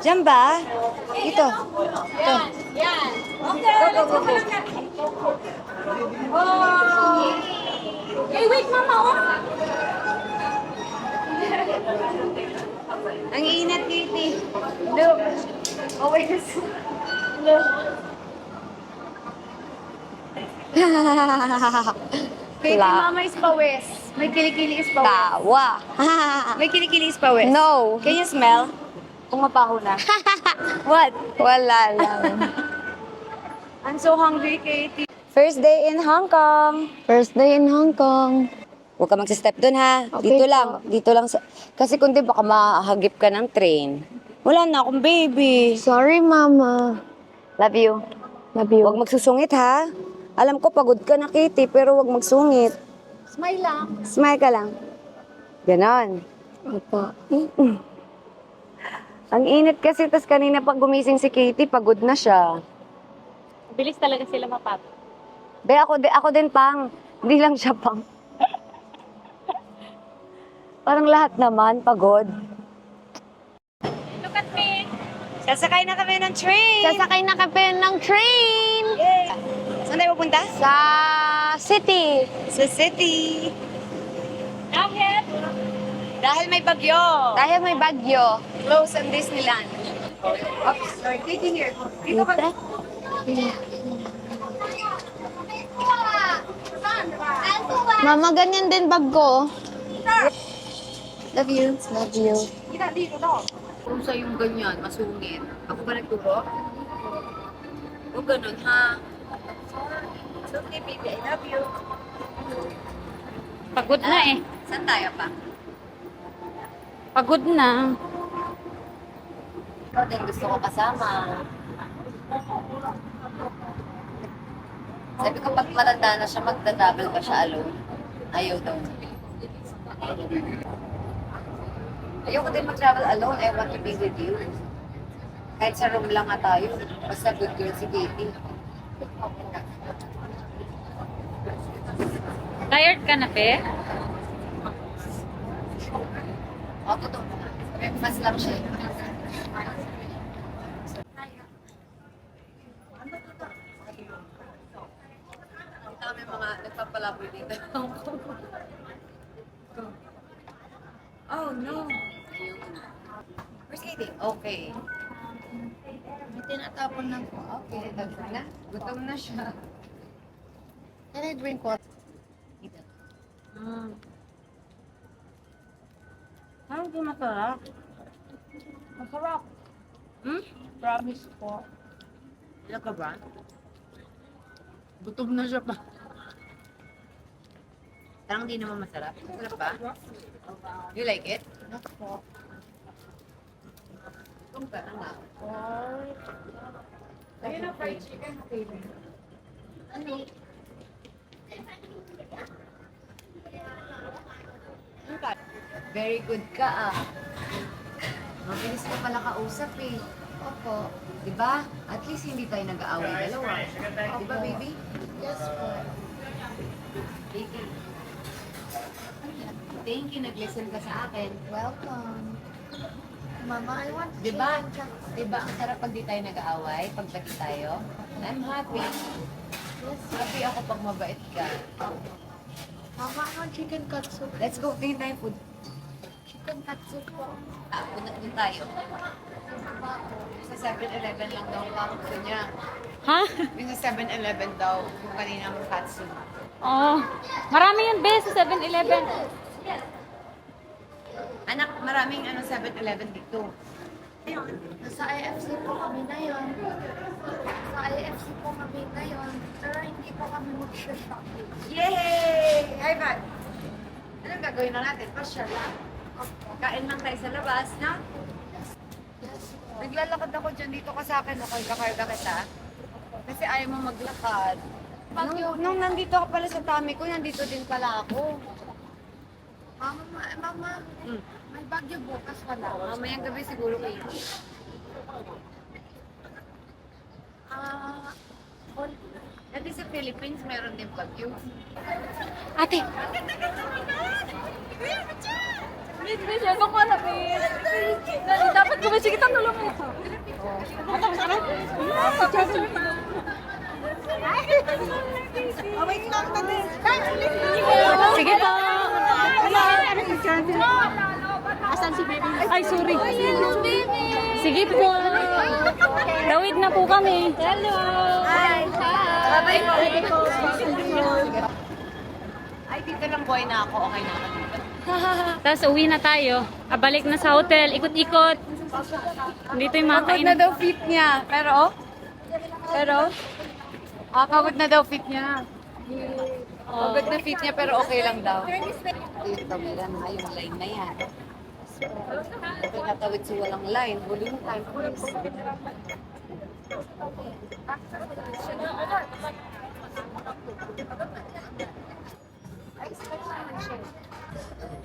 Diyan ba? Dito. Ito. Yan. Okay, let's go lang natin. Oh. Hey, wait, mama, oh. Ang inat, Kitty. Look. Always. Look. La- mama is pawis. May kilikili is pawis. Tawa. May kilikili is pawis. no. Can you smell? Pumapaho na. What? Wala lang. I'm so hungry, Katie. First day in Hong Kong. First day in Hong Kong. Huwag ka magsa-step dun ha. Okay dito po. lang. Dito lang. Sa... Kasi kundi baka mahagip ka ng train. Wala na akong baby. Sorry, Mama. Love you. Love you. Huwag magsusungit ha. Alam ko pagod ka na, Kitty, pero huwag magsungit. Smile lang. Smile ka lang. Ganon. Opo. Ang init kasi, tas kanina pag gumising si Katie, pagod na siya. Bilis talaga sila mapap. Be, ako, di, ako din pang. Hindi lang siya pang. Parang lahat naman, pagod. Look at me. Sasakay na kami ng train! Sasakay na kami ng train Yay! Saan tayo pupunta? sa city. Sa city. Dahil, Dahil may bagyo. Dahil may bagyo. Close ang Disneyland. Oops, sorry. Katie here. Dito ka. Mama, ganyan din bag ko. Love you. Love you. kita dito daw. Kung sa yung ganyan, masungit. Ako ba nagturo? O ganun, ha? It's okay, baby. I love you. Pagod na eh. Saan tayo pa? Pagod na. Ikaw din gusto ko kasama. Sabi ko, pag matanda na siya, magta-travel pa siya alone. Ayaw daw. Ayoko din mag-travel alone. I want to be with you. Kahit sa room lang nga tayo. Basta good girl si Katie. Tired ka na, pe? O, totoo. Mas lang siya. Ang dami mga nagpapalaboy dito. oh, no. Where's Katie? Okay. May tinatapon lang po. Okay, tapos na. Gutom na siya. Can I drink water? Dito. Hmm. Ano di masarap? Masarap. Hmm? Promise po. Ilan ka ba? Gutom na siya pa. Parang di naman masarap. Masarap ba? You like it? Ka na nga. Ayun na fried chicken. Ano? Ano ka? Very good ka ah. Mabilis mo pala kausap eh. Opo. Diba? At least hindi tayo nag-aaway dalawa. Diba baby? Yes po. Baby. Thank you, nag-listen ka sa akin. Welcome. Mama, I want Diba? chicken cut- Diba ang sarap pag di tayo nag-aaway, pag lagi tayo? I'm happy. Yes. Happy ako pag mabait ka. Mama, I want chicken katsu. Let's go, tingin tayo food. Chicken katsu po. Ah, punta din tayo. Sa 7-Eleven lang daw ang gusto niya. Ha? Yung sa 7-Eleven daw, yung kaninang katsu. Oh. Marami yun, be, sa 7-Eleven. Anak, maraming ano 7-Eleven dito. Nasa IFC po kami na yun. Sa IFC po kami na yun. Pero hindi po kami mag-shopping. Yay! High five! Anong gagawin na natin? Pasyal lang. Kain lang tayo sa labas, no? Naglalakad ako dyan dito ka sa akin, okay, kakarga kita. Kasi ayaw mo maglakad. Nung, nung nandito ka pala sa tummy ko, nandito din pala ako. Mama, ma- mama, Mm. may bagyo bukas wala. Mamayang gabi siguro kayo. Ah, on, Dati sa Philippines, meron din bagyo. Ate. Wait, wait, ano ko na? Dapat ko ba? Sige, tanulong mo. Sige po. Asan si baby? Ay, sorry. Sige po. Dawid na po kami. Hello. Hi! Bye Ay, dito lang boy na ako. Okay na ako dito. Tapos uwi na tayo. Ah, balik na sa hotel. Ikot-ikot. Dito yung mga Pagod na daw fit niya. Pero, pero, ah, pagod na daw fit niya. Pagod na fit niya pero okay lang daw. Dito, meron na yung line na yan. Ito natawid si walang line. Huling time, please.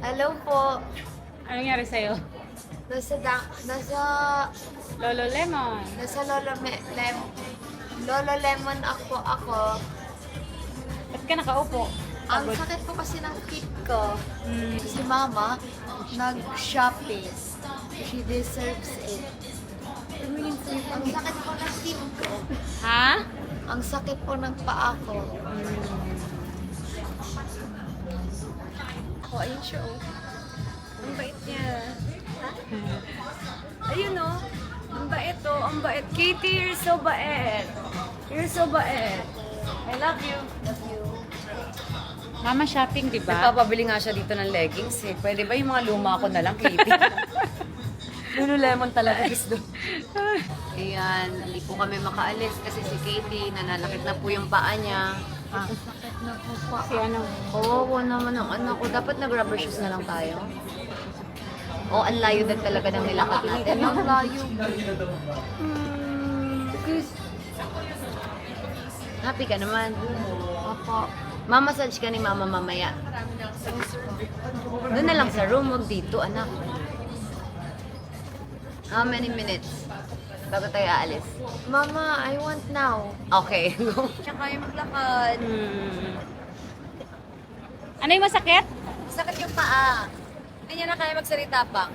Hello po. Ano nangyari sa'yo? Nasa, da, nasa, Lolo Lemon. nasa Lolo, Me, Lem, Lolo Lemon ako ako. Ka nakaupo? Ang sakit po kasi ng feet ko. Hmm. Si mama, nag-shopping. She deserves it. Ang sakit po ng feet ko. Ha? Ang sakit po ng paa ko. Oh, ayun siya, oh. Ang bait niya. Ayun, oh. Ang bait, oh. Ang bait. Katie, you're so bait. You're so bait. I love you. Love you. Mama shopping, di ba? Nagpapabili nga siya dito ng leggings, eh. Pwede ba yung mga luma ko na lang, Katie? Lululemon talaga gusto. Ayan, hindi po kami makaalis kasi si Katie, nananakit na po yung paa niya. Ah. Si ano? Oo, naman ang anak ko. Dapat nag-rubber shoes na lang tayo. O, ang layo din talaga ng nilakad natin. Ang layo. Hmm, because... Happy ka naman. Opo. Mamassage ka ni mama mamaya. Doon na lang sa room, huwag dito, anak. How many minutes bago tayo aalis? Mama, I want now. Okay, go. Siya kaya maglakad. Hmm. Ano yung masakit? Sakit yung paa. Hindi niya na kaya magsalita pa.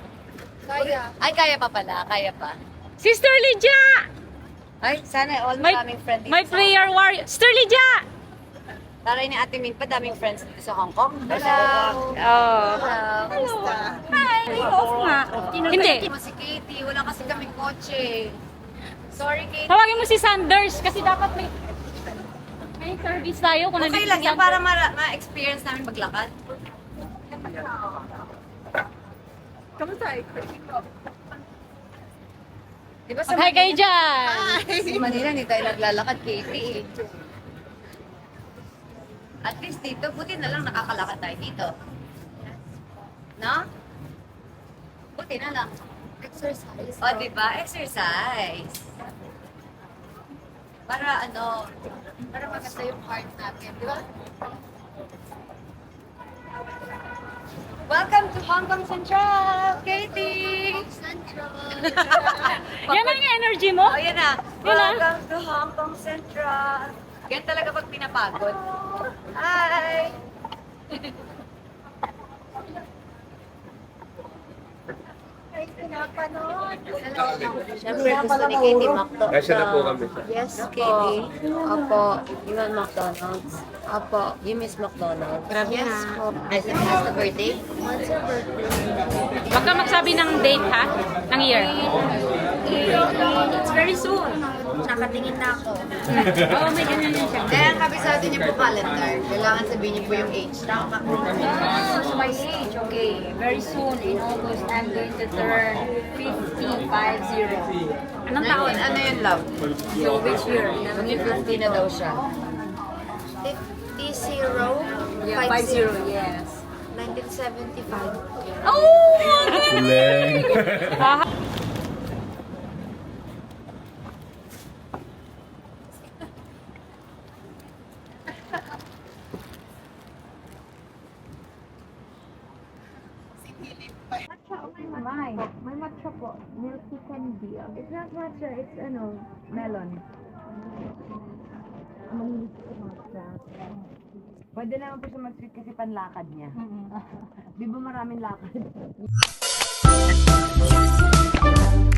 Kaya. Ay, kaya pa pala. Kaya pa. Sister Lydia! Ay, sana all My, maraming friend dito my sa prayer warrior. Sister Lydia! Taray ni Ate Min pa, daming friends dito sa Hong Kong. Hello. Oh. Hello. Hi! Off nga. Hindi. mo si Katie, wala kasi kaming kotse. Sorry, Katie. Tawagin mo si Sanders kasi dapat may may service tayo kung Okay nandito lang si yan para ma- ma-experience namin maglakad. Kamusta? Di ba sa Mag-hi kayo dyan! Sa Manila, hindi tayo naglalakad, Katie. eh. At least dito, buti na lang nakakalakad tayo dito. No? Buti na lang. Exercise. O, di ba? Exercise. Para ano, Para maganda yung heart natin, di ba? Welcome to Hong Kong Central, Katie! Central. Yan ang energy mo? Oh, yan na. Yun na. Welcome to Hong Kong Central. Yan talaga pag pinapagod. Hi! Ay, pinapanood. Siyempre, gusto ni Katie Macdo. Kasya na po kami. Yes, Katie. Opo. You want McDonald's? Opo. You miss McDonald's? Grabe Yes po. It has the birthday? What's your birthday? Huwag ka magsabi ng date ha? Ng year. Very soon. Nakatingin na ako. Oo, oh, may ganyan yan siya. Kaya ang kabisado niyo po calendar. Kailangan sabihin niyo po yung age. Tama. So my age, okay. Very soon, in August, I'm going to turn 50, 50. Anong taon? Ano yun, love? So which year? Mag-50 na daw siya. 50, Yeah, 50, yes. 1975. Oh! May, It's ano, melon. Pwede naman po siya mag-sweet kasi panlakad niya. Mm-hmm. Di ba maraming lakad?